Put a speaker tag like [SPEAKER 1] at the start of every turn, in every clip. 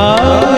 [SPEAKER 1] Oh,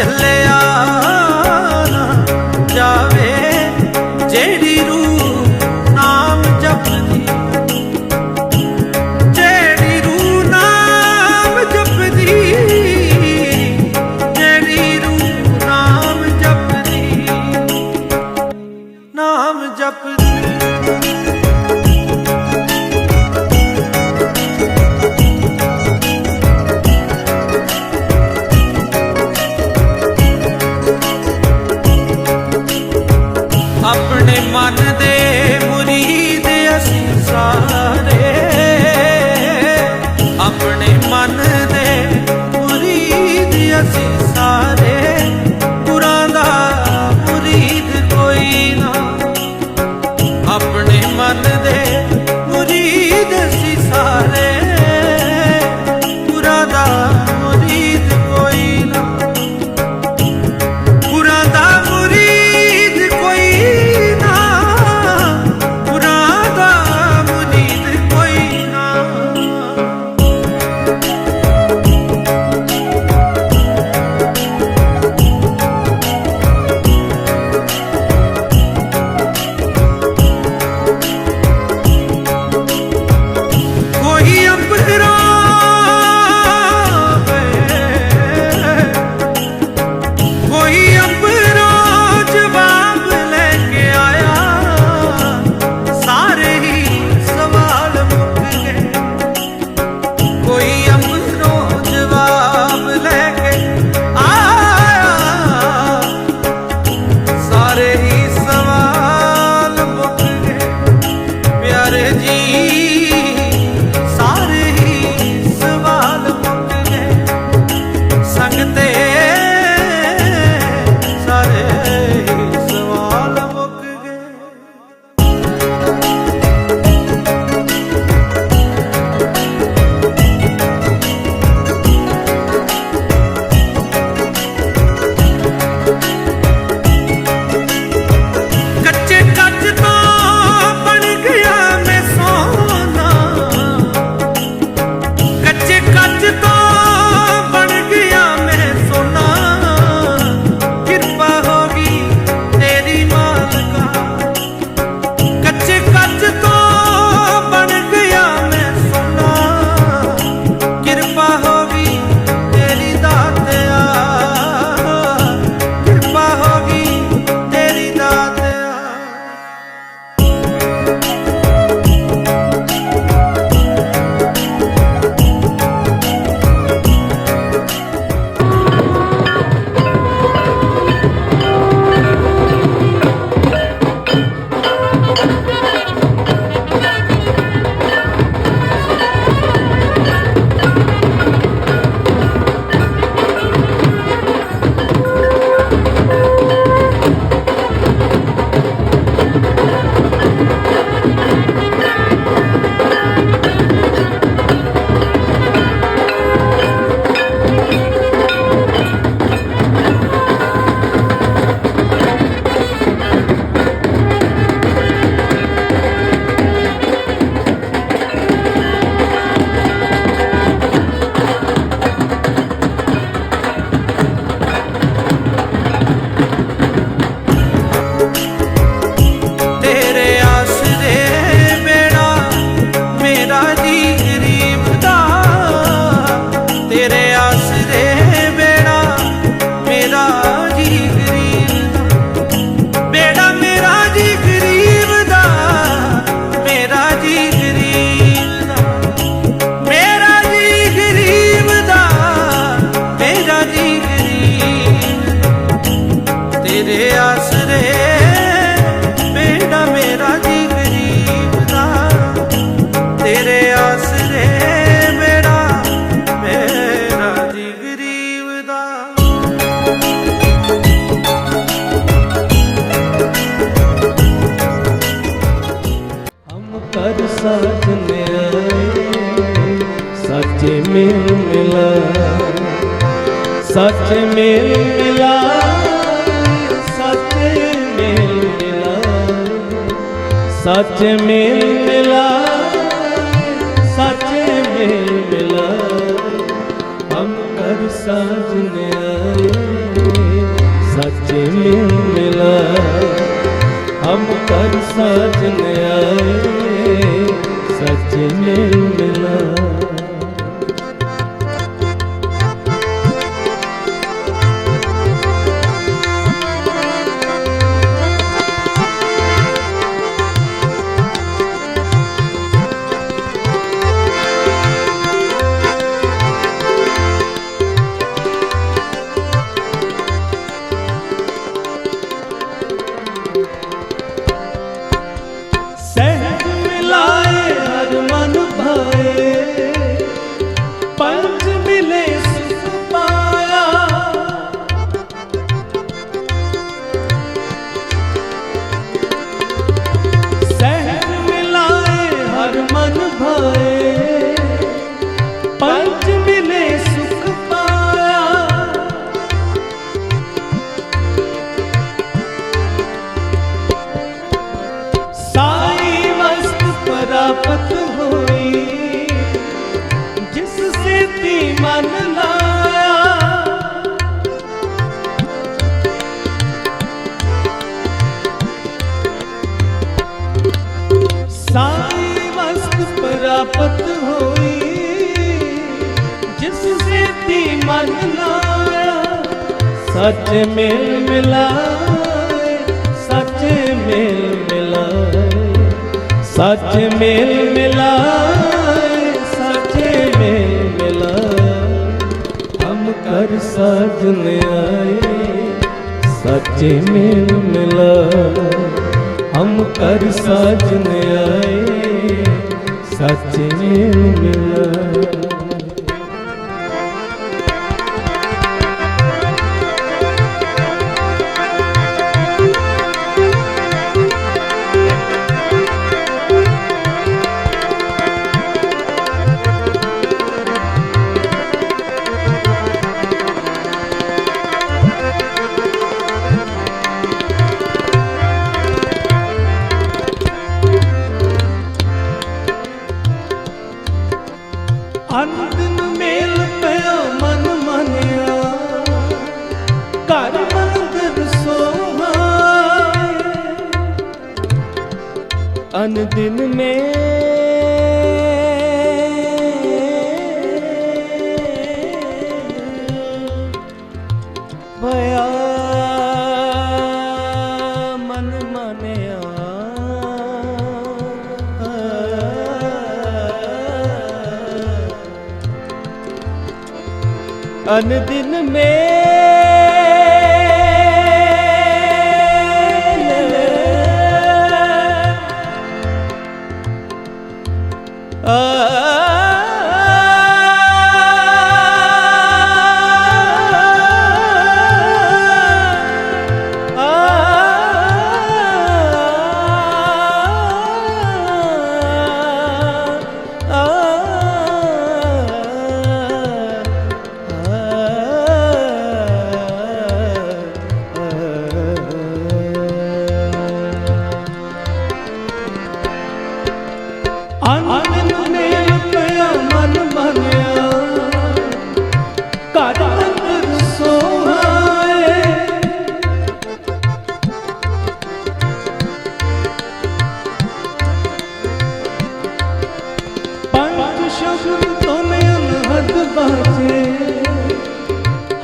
[SPEAKER 1] ਚੱਲਿਆ ਮੇਲ। ਮਿਲਾ
[SPEAKER 2] ਸੱਚੇ ਮਿਲ ਮਿਲਾ, ਸੱਚੇ ਮੇਲ ਮਿਲਾ। ਸੱਚੇ ਮੇਲ ਮਿਲਾ, ਸੱਚੇ ਮੇਲ ਮਿਲਾ। ਹਮ ਕਰ ਸਾਜਨ ਆਏ, ਸੱਚੇ ਮਿਲ ਮਿਲਾ। ਹਮ ਕਰ ਸਾਜਨ ਆਏ, ਸੱਚ ਮਿਲ ਮਿਲਾ। ती मन लाया सच मेल मिलाए सच मेल मिलाए सच मेल मिलाए सच मेल मिलाए हम कर साजन आए सच मेल मिलाए हम कर साजन आए सच मेल ਅਨ ਦਿਨ ਮੇ। ਭਇਆ ਮਨ ਮਨਿਆ। ਅਨ ਦਿਨ ਮੇਲ Oh.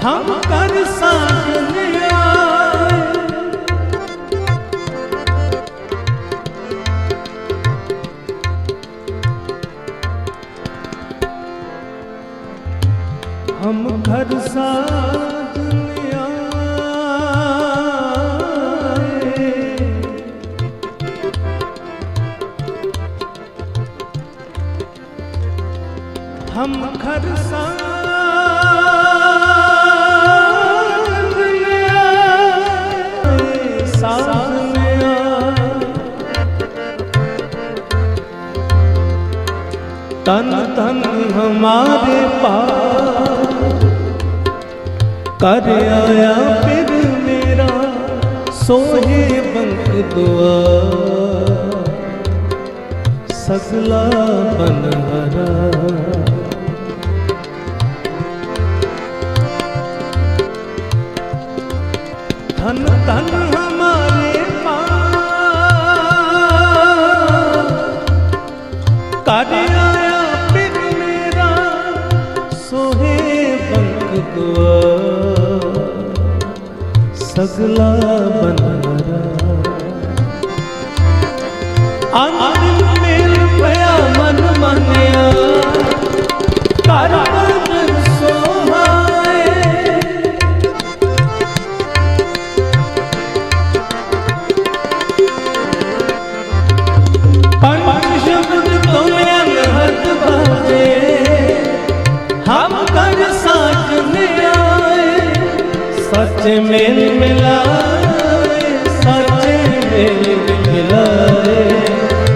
[SPEAKER 2] ਹਮ ਕਰ ਸਾਂ। ਤਨ ਤਨ ਹਮਾਰੇ ਪਾਸ ਕਰ ਆਇਆ ਫਿਰ ਮੇਰਾ ਸੋਹੇ ਬੰਕ ਦੁਆ ਸਗਲਾ ਬਨਹਰਾ ਧਨ ਧਨ ਹਮਾਰੇ फसला बनहरा ਆਂਗਣ ਮੇਲ ਪਿਆ ਮਨ ਮੰਨਿਆ। ਘਰ ਪਰ ਸੱਚ ਮੇਲ ਮਿਲਾਏ, ਸੱਚ ਮੇਲ ਮਿਲਾਏ।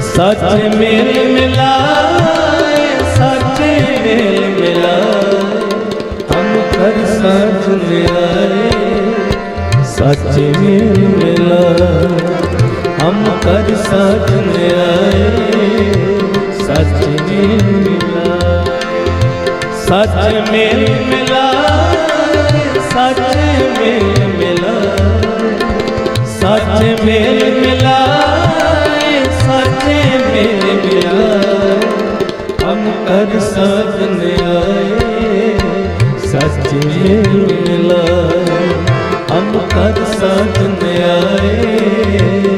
[SPEAKER 2] ਸੱਚ ਮੇਲ ਮਿਲਾਏ, ਸੱਚ ਮੇਲ ਮਿਲਾਏ। ਹਮ ਕਰ ਸਾਜਨ ਆਏ ਸੱਚ ਮੇਲ ਮਿਲਾਏ। ਹਮ ਕਰ ਸਾਜਨ ਆਏ ਸੱਚ ਮੇਲ ਮਿਲਾਏ। ਸੱਚ ਮੇਲ ਮਿਲਾਏ। सच मेल मिला सच मेल मिला सच मेल मिला हम कर सदन आए सच मेल मिला हम कर सदन आए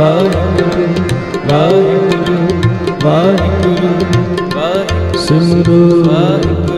[SPEAKER 2] ਵਾਹਿਗੁਰੂ ਵਾਹਿਗੁਰੂ ਸਿਮਰੋ ਵਾਹਿਗੁਰੂ